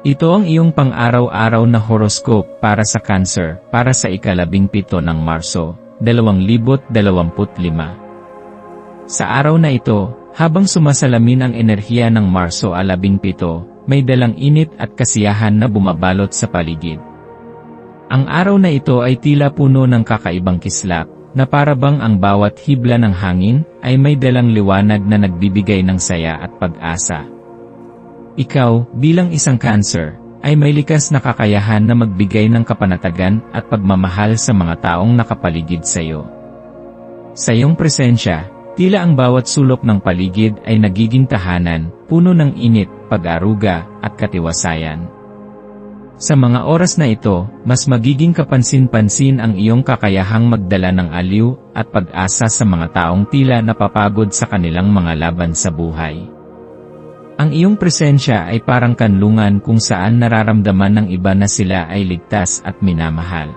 Ito ang iyong pang-araw-araw na horoscope para sa Cancer para sa ikalabing pito ng Marso, 2025. Sa araw na ito, habang sumasalamin ang enerhiya ng Marso alabing pito, may dalang init at kasiyahan na bumabalot sa paligid. Ang araw na ito ay tila puno ng kakaibang kislap, na parabang ang bawat hibla ng hangin ay may dalang liwanag na nagbibigay ng saya at pag-asa. Ikaw, bilang isang cancer, ay may likas na kakayahan na magbigay ng kapanatagan at pagmamahal sa mga taong nakapaligid sa iyo. Sa iyong presensya, tila ang bawat sulok ng paligid ay nagiging tahanan, puno ng init, pag-aruga, at katiwasayan. Sa mga oras na ito, mas magiging kapansin-pansin ang iyong kakayahang magdala ng aliw at pag-asa sa mga taong tila napapagod sa kanilang mga laban sa buhay. Ang iyong presensya ay parang kanlungan kung saan nararamdaman ng iba na sila ay ligtas at minamahal.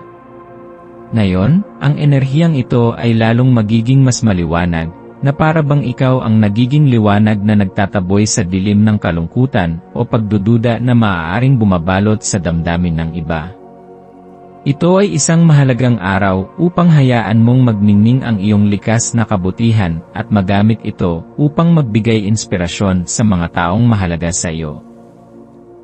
Ngayon, ang enerhiyang ito ay lalong magiging mas maliwanag, na para bang ikaw ang nagiging liwanag na nagtataboy sa dilim ng kalungkutan o pagdududa na maaaring bumabalot sa damdamin ng iba. Ito ay isang mahalagang araw upang hayaan mong magningning ang iyong likas na kabutihan at magamit ito upang magbigay inspirasyon sa mga taong mahalaga sa iyo.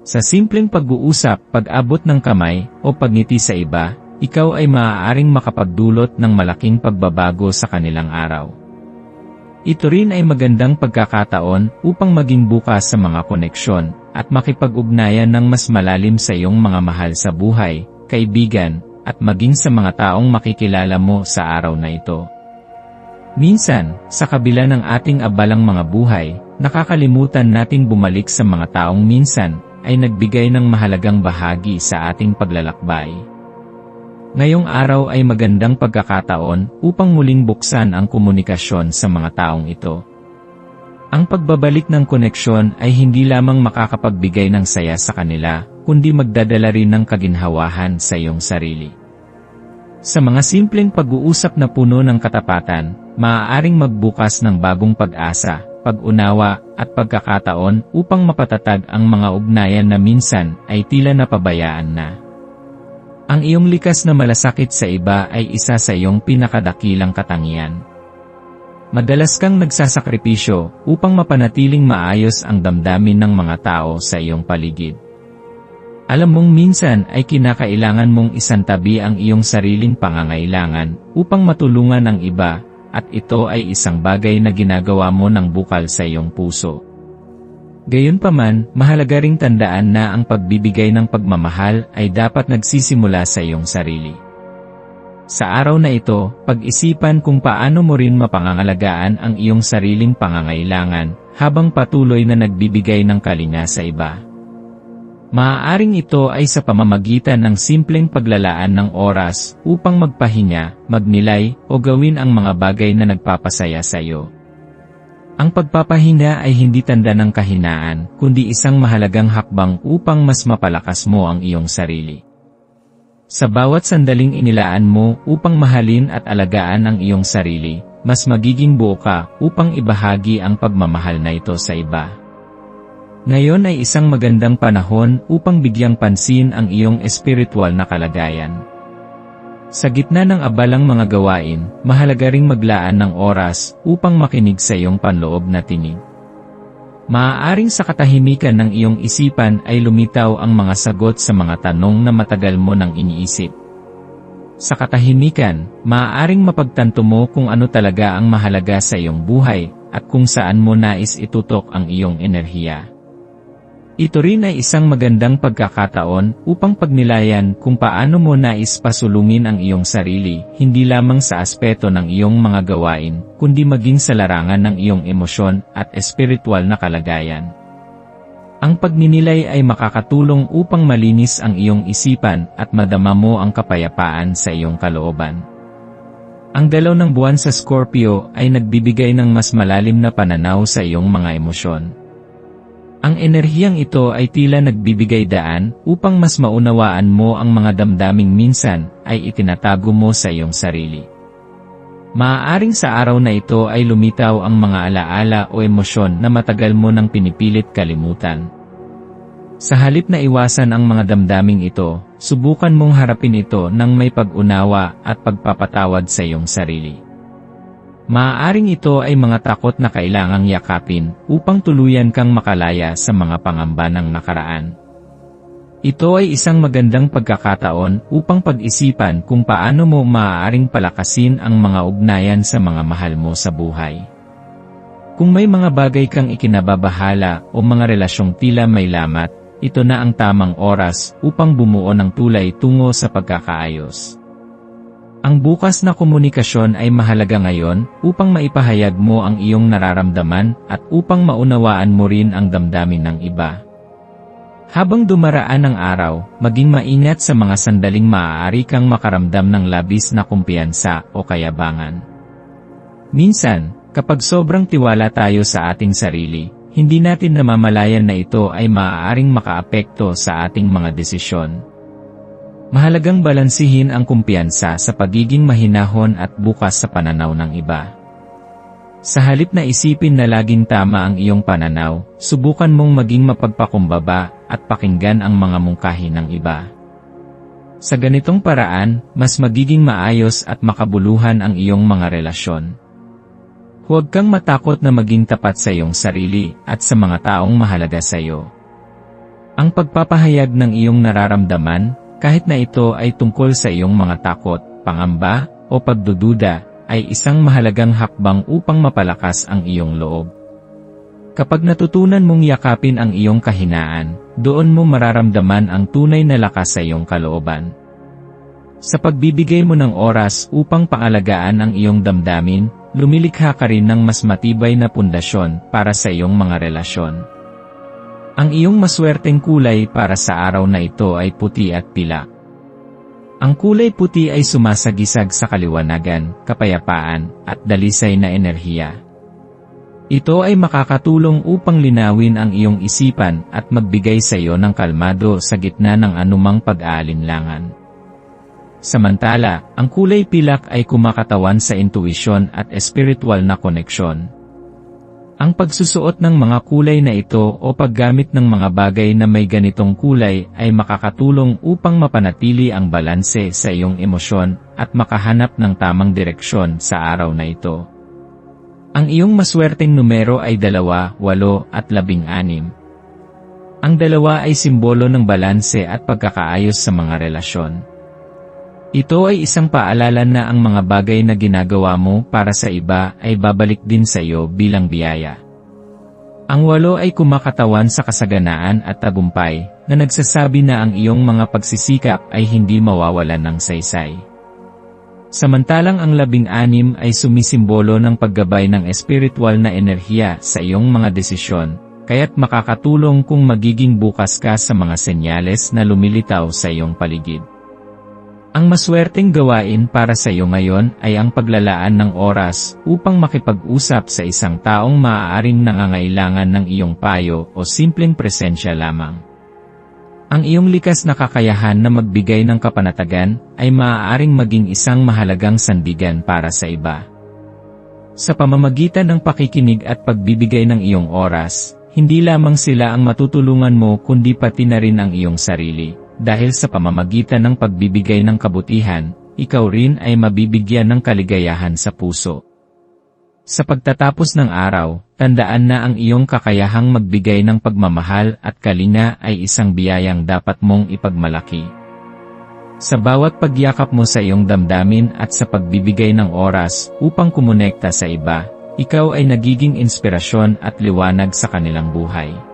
Sa simpleng pag-uusap, pag-abot ng kamay, o pagngiti sa iba, ikaw ay maaaring makapagdulot ng malaking pagbabago sa kanilang araw. Ito rin ay magandang pagkakataon upang maging bukas sa mga koneksyon at makipag-ugnayan ng mas malalim sa iyong mga mahal sa buhay, kaibigan, at maging sa mga taong makikilala mo sa araw na ito. Minsan, sa kabila ng ating abalang mga buhay, nakakalimutan nating bumalik sa mga taong minsan ay nagbigay ng mahalagang bahagi sa ating paglalakbay. Ngayong araw ay magandang pagkakataon upang muling buksan ang komunikasyon sa mga taong ito. Ang pagbabalik ng koneksyon ay hindi lamang makakapagbigay ng saya sa kanila, kundi magdadala rin ng kaginhawahan sa iyong sarili. Sa mga simpleng pag-uusap na puno ng katapatan, maaaring magbukas ng bagong pag-asa, pag-unawa, at pagkakataon upang mapatatag ang mga ugnayan na minsan ay tila napabayaan na. Ang iyong likas na malasakit sa iba ay isa sa iyong pinakadakilang katangian. Madalas kang nagsasakripisyo upang mapanatiling maayos ang damdamin ng mga tao sa iyong paligid. Alam mong minsan ay kinakailangan mong isantabi ang iyong sariling pangangailangan upang matulungan ang iba, at ito ay isang bagay na ginagawa mo ng bukal sa iyong puso. Gayunpaman, mahalaga ring tandaan na ang pagbibigay ng pagmamahal ay dapat nagsisimula sa iyong sarili. Sa araw na ito, pag-isipan kung paano mo rin mapangangalagaan ang iyong sariling pangangailangan habang patuloy na nagbibigay ng kalinga sa iba. Maaaring ito ay sa pamamagitan ng simpleng paglalaan ng oras upang magpahinga, magnilay, o gawin ang mga bagay na nagpapasaya sa iyo. Ang pagpapahinga ay hindi tanda ng kahinaan, kundi isang mahalagang hakbang upang mas mapalakas mo ang iyong sarili. Sa bawat sandaling inilaan mo upang mahalin at alagaan ang iyong sarili, mas magiging buo ka upang ibahagi ang pagmamahal na ito sa iba. Ngayon ay isang magandang panahon upang bigyang pansin ang iyong espiritual na kalagayan. Sa gitna ng abalang mga gawain, mahalaga ring maglaan ng oras upang makinig sa iyong panloob na tinig. Maaaring sa katahimikan ng iyong isipan ay lumitaw ang mga sagot sa mga tanong na matagal mo nang iniisip. Sa katahimikan, maaaring mapagtanto mo kung ano talaga ang mahalaga sa iyong buhay, at kung saan mo nais itutok ang iyong enerhiya. Ito rin ay isang magandang pagkakataon upang pagnilayan kung paano mo nais pasulungin ang iyong sarili, hindi lamang sa aspeto ng iyong mga gawain, kundi maging sa larangan ng iyong emosyon at espiritual na kalagayan. Ang pagninilay ay makakatulong upang malinis ang iyong isipan at madama mo ang kapayapaan sa iyong kalooban. Ang dalaw ng buwan sa Scorpio ay nagbibigay ng mas malalim na pananaw sa iyong mga emosyon. Ang enerhiyang ito ay tila nagbibigay daan upang mas maunawaan mo ang mga damdaming minsan ay itinatago mo sa iyong sarili. Maaaring sa araw na ito ay lumitaw ang mga alaala o emosyon na matagal mo nang pinipilit kalimutan. Sa halip na iwasan ang mga damdaming ito, subukan mong harapin ito ng may pag-unawa at pagpapatawad sa iyong sarili. Maaaring ito ay mga takot na kailangang yakapin upang tuluyan kang makalaya sa mga pangamba ng nakaraan. Ito ay isang magandang pagkakataon upang pag-isipan kung paano mo maaaring palakasin ang mga ugnayan sa mga mahal mo sa buhay. Kung may mga bagay kang ikinababahala o mga relasyong tila may lamat, ito na ang tamang oras upang bumuo ng tulay tungo sa pagkakaayos. Ang bukas na komunikasyon ay mahalaga ngayon upang maipahayag mo ang iyong nararamdaman at upang maunawaan mo rin ang damdamin ng iba. Habang dumaraan ang araw, maging maingat sa mga sandaling maaari kang makaramdam ng labis na kumpiyansa o kayabangan. Minsan, kapag sobrang tiwala tayo sa ating sarili, hindi natin namamalayan na ito ay maaaring makaapekto sa ating mga desisyon. Mahalagang balansihin ang kumpiyansa sa pagiging mahinahon at bukas sa pananaw ng iba. Sa halip na isipin na laging tama ang iyong pananaw, subukan mong maging mapagpakumbaba at pakinggan ang mga mungkahi ng iba. Sa ganitong paraan, mas magiging maayos at makabuluhan ang iyong mga relasyon. Huwag kang matakot na maging tapat sa iyong sarili at sa mga taong mahalaga sa iyo. Ang pagpapahayag ng iyong nararamdaman, kahit na ito ay tungkol sa iyong mga takot, pangamba, o pagdududa, ay isang mahalagang hakbang upang mapalakas ang iyong loob. Kapag natutunan mong yakapin ang iyong kahinaan, doon mo mararamdaman ang tunay na lakas sa iyong kalooban. Sa pagbibigay mo ng oras upang paalagaan ang iyong damdamin, lumilikha ka rin ng mas matibay na pundasyon para sa iyong mga relasyon. Ang iyong maswerteng kulay para sa araw na ito ay puti at pilak. Ang kulay puti ay sumasagisag sa kaliwanagan, kapayapaan, at dalisay na enerhiya. Ito ay makakatulong upang linawin ang iyong isipan at magbigay sa iyo ng kalmado sa gitna ng anumang pag-aalinlangan. Samantala, ang kulay pilak ay kumakatawan sa intuisyon at espiritual na koneksyon. Ang pagsusuot ng mga kulay na ito o paggamit ng mga bagay na may ganitong kulay ay makakatulong upang mapanatili ang balanse sa iyong emosyon at makahanap ng tamang direksyon sa araw na ito. Ang iyong maswerteng numero ay dalawa, walo at labing anim. Ang dalawa ay simbolo ng balanse at pagkakaayos sa mga relasyon. Ito ay isang paalala na ang mga bagay na ginagawa mo para sa iba ay babalik din sa iyo bilang biyaya. Ang walo ay kumakatawan sa kasaganaan at tagumpay, na nagsasabi na ang iyong mga pagsisikap ay hindi mawawalan ng saysay. Samantalang ang labing-anim ay sumisimbolo ng paggabay ng espiritual na enerhiya sa iyong mga desisyon, kaya't makakatulong kung magiging bukas ka sa mga senyales na lumilitaw sa iyong paligid. Ang maswerteng gawain para sa iyo ngayon ay ang paglalaan ng oras upang makipag-usap sa isang taong maaaring nangangailangan ng iyong payo o simpleng presensya lamang. Ang iyong likas na kakayahan na magbigay ng kapanatagan ay maaaring maging isang mahalagang sandigan para sa iba. Sa pamamagitan ng pakikinig at pagbibigay ng iyong oras, hindi lamang sila ang matutulungan mo kundi pati na rin ang iyong sarili dahil sa pamamagitan ng pagbibigay ng kabutihan, ikaw rin ay mabibigyan ng kaligayahan sa puso. Sa pagtatapos ng araw, tandaan na ang iyong kakayahang magbigay ng pagmamahal at kalinga ay isang biyayang dapat mong ipagmalaki. Sa bawat pagyakap mo sa iyong damdamin at sa pagbibigay ng oras upang kumonekta sa iba, ikaw ay nagiging inspirasyon at liwanag sa kanilang buhay.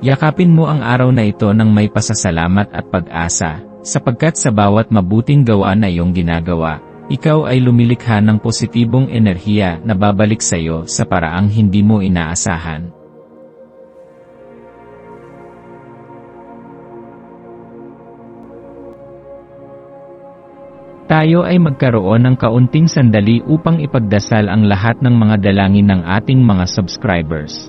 Yakapin mo ang araw na ito ng may pasasalamat at pag-asa, sapagkat sa bawat mabuting gawa na iyong ginagawa, ikaw ay lumilikha ng positibong enerhiya na babalik sa iyo sa paraang hindi mo inaasahan. Tayo ay magkaroon ng kaunting sandali upang ipagdasal ang lahat ng mga dalangin ng ating mga subscribers.